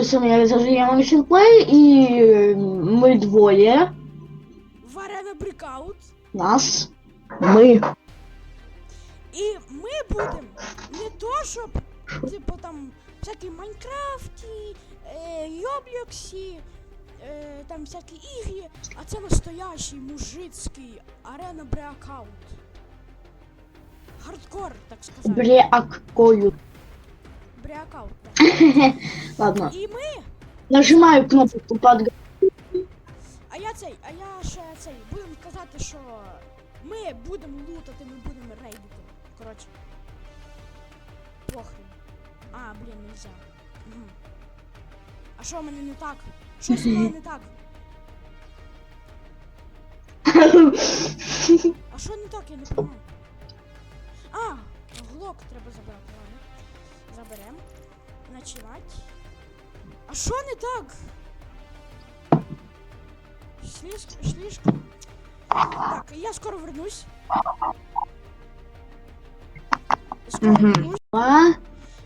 Всім привіт, з вами я завжди я Максим Плей, і ми двоє. в Arena Breakout. Нас. Ми. І ми будемо не то, щоб типу там всякі Майнкрафті, е, Йоблоксі, е, там всякі ігри, а це настоящий мужицький Arena Breakout. Хардкор, так сказати. Брякою. Так. Ладно. І ми, Нажимаю кнопку под. а я цей, а я ще цей, будемо казати, що ми будемо лутати, ми будемо рейдити. Коротше. Похрен. А, блін, нельзя. Угу. А що в мене не так? Що з мною не так? А що не так, я не понимаю. А, глок треба забрати, ладно. Заберем. Начинать. А що не так? Слишком, слишком. Так, я скоро вернусь. Скоро Мгм. вернусь. А?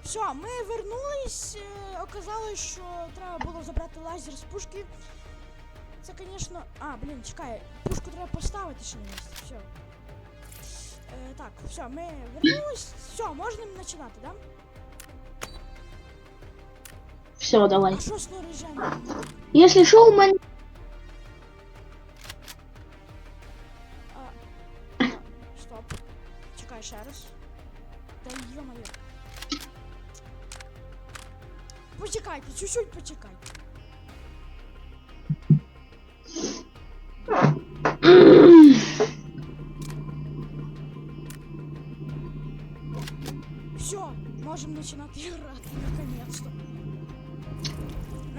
Все, ми вернулись. е, Оказалось, що треба було забрати лазер з пушки. Це, звісно. А, блін, чекай, пушку треба поставити ще на місце. Все. Е, так, все, ми вернулись. Все, можна починати, да? Все, давай. А? Якщо що, у мене. А, стоп. Чекай ще раз. Та йо-моє. Почекайте, чуть-чуть почекайте.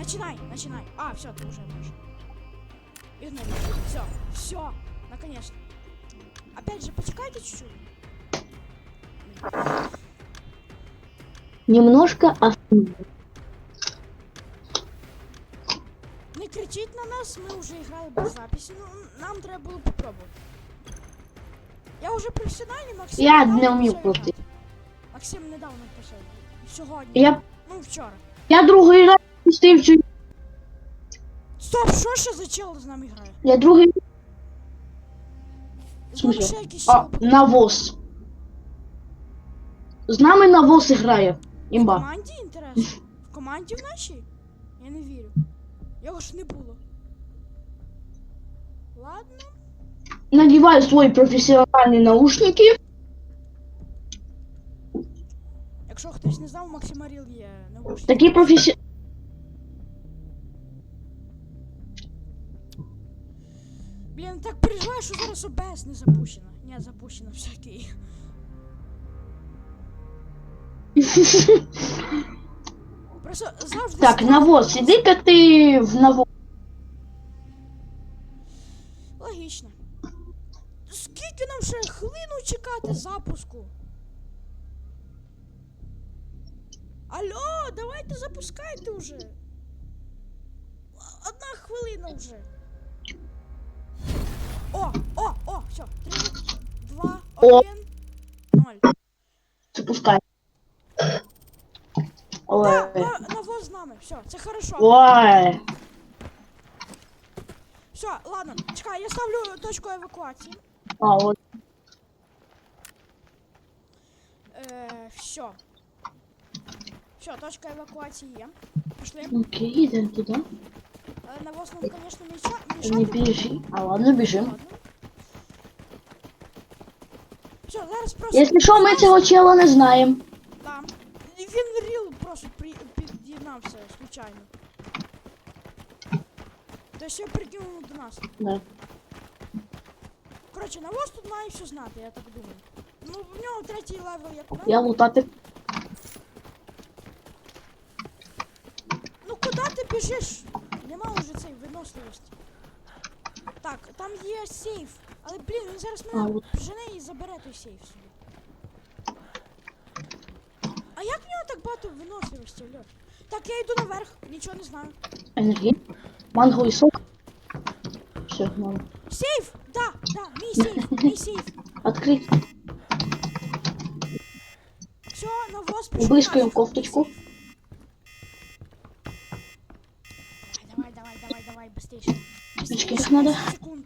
Начинай, начинай. А, все, ты уже можешь. Игнорируй. Все, все, наконец-то. Опять же, почекайте чуть-чуть. Немножко остановлю. Не кричіть на нас, ми вже грали без записі. Ну, нам треба було попробувати. Я вже професіональний, Максим. Я недавно не вмію почав просто. грати. Максим недавно почав. Сьогодні. Я, Ну, вчора. я другий раз пустив цю. Стоп, що ще за чел з нами грає? Я другий. З нами Слухай, ще якийсь А, чел. буде. навоз. З нами навоз грає. В Імба. команді інтересно? В команді в нашій? Я не вірю. Його ж не було. Ладно. Надіваю свої професіональні наушники. Якщо хтось не знав, Максима Ріл є наушники. Такі професі... переживаю, що зараз ОБС не запущено. Ні, запущено всякий. Просто завжди. Так, навоз, іди-ка ти в навоз. Логічно. Скільки нам ще хвилину чекати запуску? Алло, давайте запускайте вже. Одна хвилина вже. О, о, о, все. Три, два, О. один, ноль. Запускай. Да, Ой. на, навоз з нами. Все, це хорошо. Ой. Все, ладно, чекай, я ставлю точку евакуації. А, от. Е, все. Все, точка евакуації є. Пішли. Окей, йдемо туди. Е, Навоз нам, звісно, міша... Не мішати. буде. біжи. А ладно, біжимо. Ладно. Все, зараз просто... Якщо що, ми цього чела не знаємо. Там. Він ріл просто при... під'єднався случайно. Тобто я прикинув до нас. Да. Коротше, навоз тут має все знати, я так думаю. Ну, в нього третій левел, як у мене. Я лутати. Ну куди ти біжиш? Нема вже цієї виносливості. Так, там є сейф. Але блін, він зараз мене жене і забере той сейф собі. А як в нього так багато виносливості, Льош? Так, я йду наверх, нічого не знаю. Енергія. Манго і сок. Все, мало. Сейф! Да, да, мій сейф, мій сейф. Открыть. Все, навоз пішов. Нафіг, кофточку. сейф. Их надо. секунд.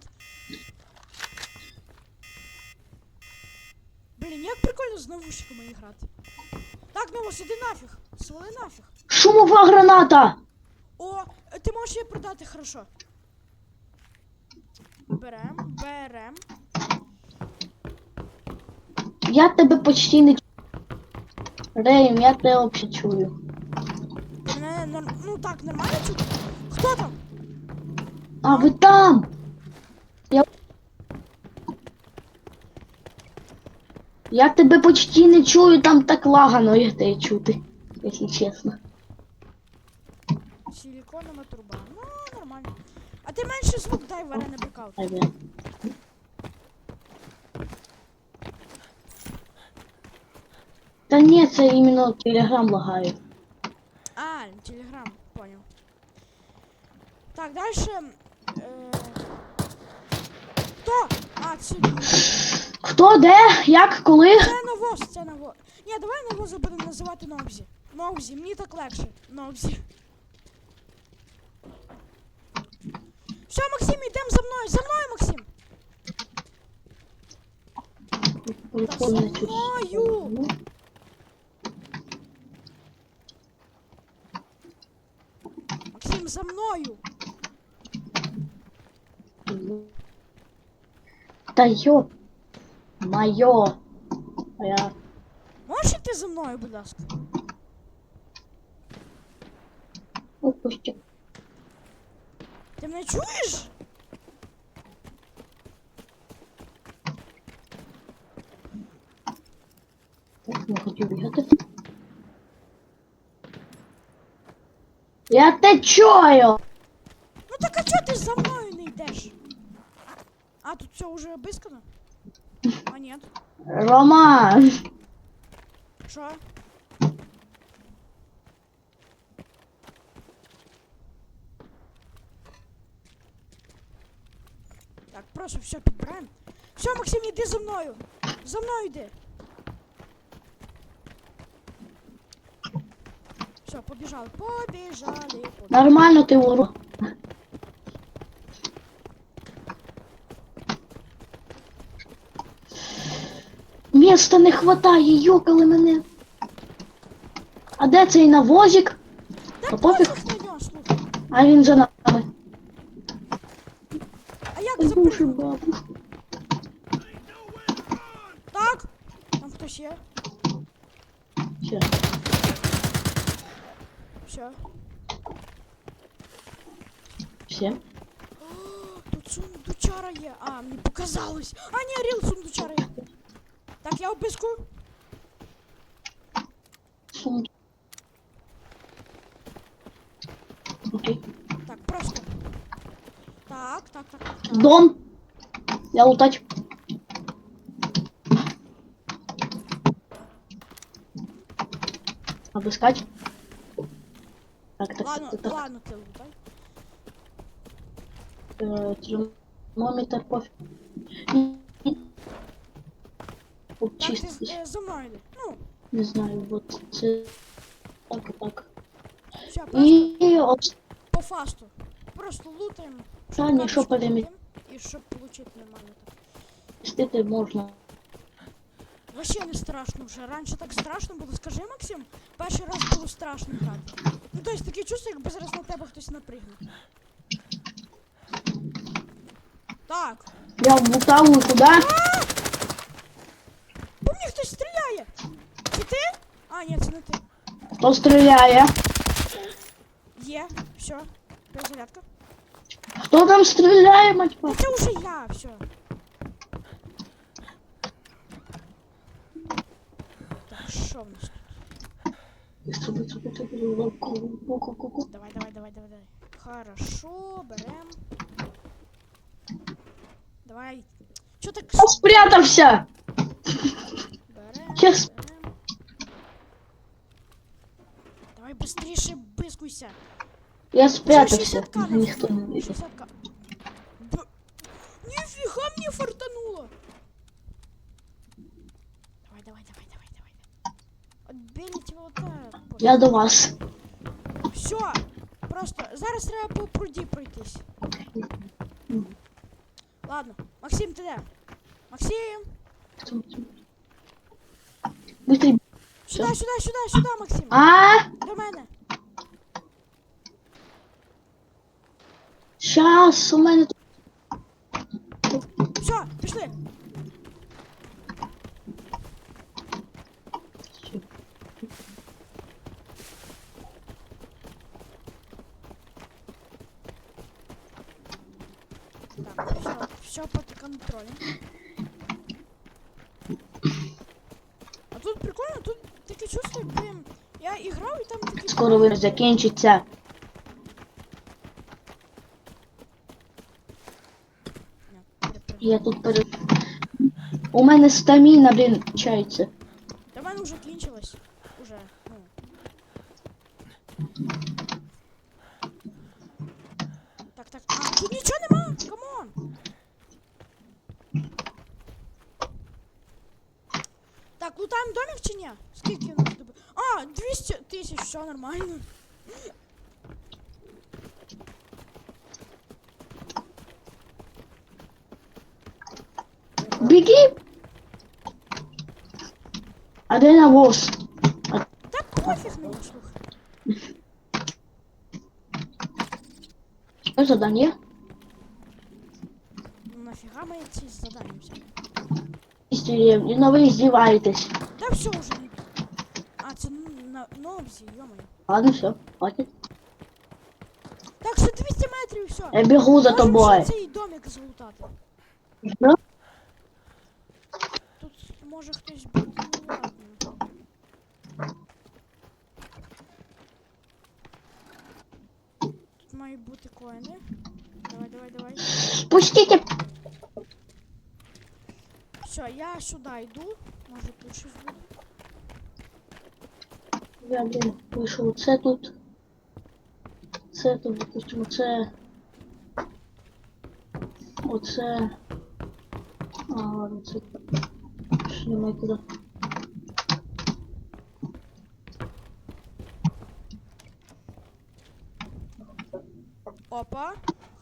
Блін, як прикольно з навушниками грати. Так, Новос, іди нафіг. Свали нафіг. Шумова граната! О, ти можеш її продати хорошо. Берем, берем. Я тебе почти не чую. Рейм, я тебе взагалі чую. Мене нор- ну так, нормально чути? Хто там? А ви там! Я... Я тебе почти не чую, там так лагано, як тебе чути, якщо чесно. Силиконова труба. Ну, нормально. А ти менше звук дай варений бекаут. Ага. Та ні, це іменно телеграм лагає. А, телеграм, понял. Так, дальше. Кто? А, це, Хто, де, як, коли? це навоз, це навоз. Ні, давай навоз будемо називати Нокзі. Нокзі, мені так легше. Нокзі. Все, Максим, йдемо за мною, за мною, Максим. Прикольно за мною! Максим, за мною. Та йо. Майо. А я. Можеш йти за мною, будь ласка? Упустив. Ти мене чуєш? Так, не хотів бігати. Я те чую! все уже обыскано? А нет. Рома! Що? Так, просто все підбираємо. Все, Максим, іди за мною. За мною йди. Все, побіжали. Побіжали. побіжали. Нормально ти уру. Міста не хватає, йокали мене. А де цей навозик? Та пофіг. А він за нами. А як боже, запрыгнути? Так? Там хтось є? Все. Все. Все. Тут сундучара є. А, мені показалось. А, ні, ріл сундучара є. Так, я обиску. Так, просто. Так, так, так, так. так. Дом. Я лутать. Обыскать. Так, так, Ладно, так, так. ладно, лутай. Э, термометр пофиг. Вот Так, ти чисто з- здесь. е, за мною йди. Ну, Не знаю, вот це- так и так. все, просто И от по фасту. Просто лутаємо. Та щоб ні, карточку що перемі- знайдемо, І щоб получити нормально так. містити можна. Вообще не страшно вже. Раніше так страшно було. Скажи, Максим, перший раз було страшно грати. Ну, тобто таке чувство, якби зараз на тебе хтось напригне. Так. Я влутав і куди? По мені хтось стріляє! Це ти? А, ні, це не ти. Хто стріляє? Є, все. Перезарядка. Хто там стріляє, мать Ну па? це вже я, все. Так, що в нас тут? Давай, давай, давай, давай, давай. Хорошо, берем. Давай. Чё так Я спрятався! берем, Чес- берем. Давай быстрее бискуйся. Я Уже спрятався. 60к на Ніхто не фоне, видів. 60к. Б... Нифига мне фартануло. Давай, давай, давай, давай, давай. Отберите вот так. Я до вас. Все. Просто зараз треба по пруді пройтись. Ладно, Максим, ти де? Максим! Быстрей. Сюди, Що? сюди, сюди, сюди, Максим! А, До мене! щас у мене тут. Все, пішли! Так, все, все под контролем. Я іграв і там такі. Скоро ви закінчиться. Я тут перед. У мене стаміна, блін, чається. Та в мене вже кінчилось. Уже, ну. Так, так. А, тут нічого нема! Камон! Так, лутаємо домик чи ні? Скільки? А, 200 тисяч, все нормально. Біги! А де навоз? Та пофіг мені, слухай. Що задання? Ну нафіга мої ці задання взяли? Історія, ну ви здіваєтесь. Та все уже не. А, це н- на нобзі, йомаю. Ладно, все, хватить. Так, ще 200 метрів і все. Я бігу за Можемо тобою. ще цей домик залутати. Що? Тут може хтось бути, ну ладно. Тут мають бути коїни. Давай, давай, давай. Пустіть! Все, я сюди йду. Може тут щось буде. Я, блін, вийшов це тут. Це тут, допустимо, це. Оце. А, ладно, це. Ще немає куди. Опа.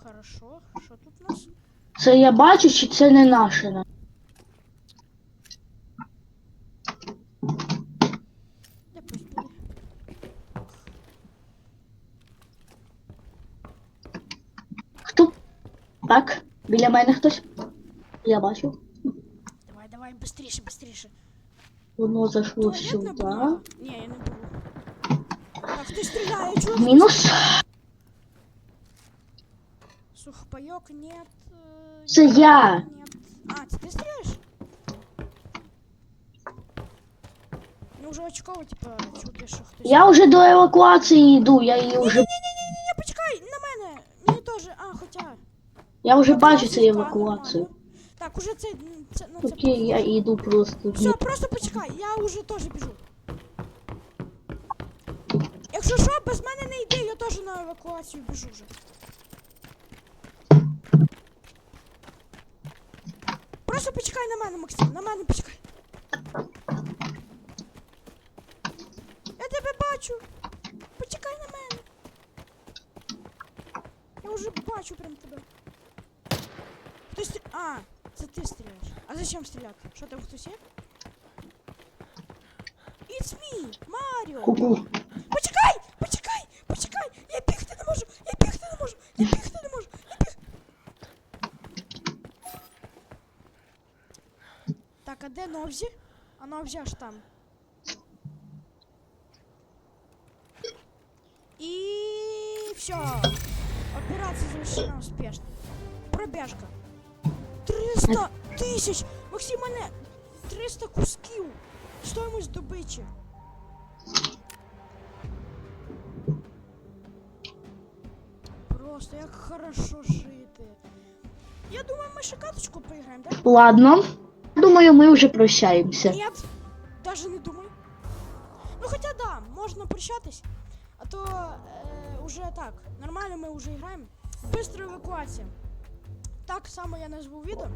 Хорошо. Що тут у нас? Це я бачу, чи це не наше? Так, біля мене хтось. Я бачу. Давай, давай, быстріше, быстріше. Воно зайшло Туалетна сюди. бумага? Ні, я не беру. Так, хтось стріляє, чого? Мінус. Сухпайок нет. э, Це я. Нет. А, це ти стріляєш? Ну вже очково, типа, чути, що хтось. Я вже до евакуації йду, я її вже. Ні-ні-ні, почекай, на мене! Мені теж, а, хоча. Я вже От бачу я цю зійшла, евакуацію. нормально. Так, уже це, м, це, ну це. Окей, я йду просто. Все, просто почекай, я уже теж біжу. Якщо що, без мене не йди, я теж на евакуацію біжу вже. Просто почекай на мене, Максим, на мене почекай. Я тебе бачу. Почекай на мене. Я вже бачу прям тебе. Хтось стрі... А, це ти стріляєш. А зачем стріляти? Що там хтось є? It's me, Маріо! Ку-ку. Почекай! Почекай! Почекай! Я бігти не можу! Я бігти не можу! Я бігти не можу! Я біг... Так, а де Новзі? А Новзі аж там. І все. Операція завершена успішно. Пробіжка. 300 тисяч! Максим, мене 300 кусків! Стоїмость добичі. Просто як хорошо жити. Я думаю, ми ще каточку поіграємо, так? Ладно. Думаю, ми вже прощаємося. Нет, даже не думаю. Ну хотя да, можно прощатись. А то э, уже так, нормально мы уже играем. Быстрая эвакуация. Так само я назву відео.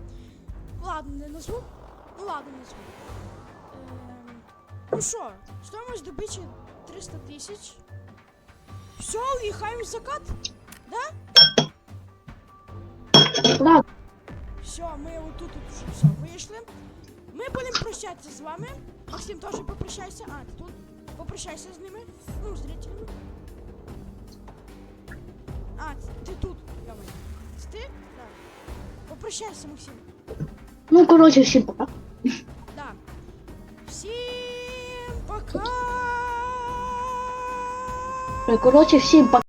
Ладно, не назву. Ну ладно, назву. Ем, ну що, стоимость добичі 300 тисяч. Все, уїхаємо в закат. Так, Все, ми отут от уже все вийшли. Ми будемо прощатися з вами. Максим теж попрощайся. А, ти тут. Попрощайся з ними. Ну, зрителями. А, ти тут. Це ти? Так. Попрощайся, Максим. ну коротше, всім пока. Да. Всім пока! Коротше, всім пока.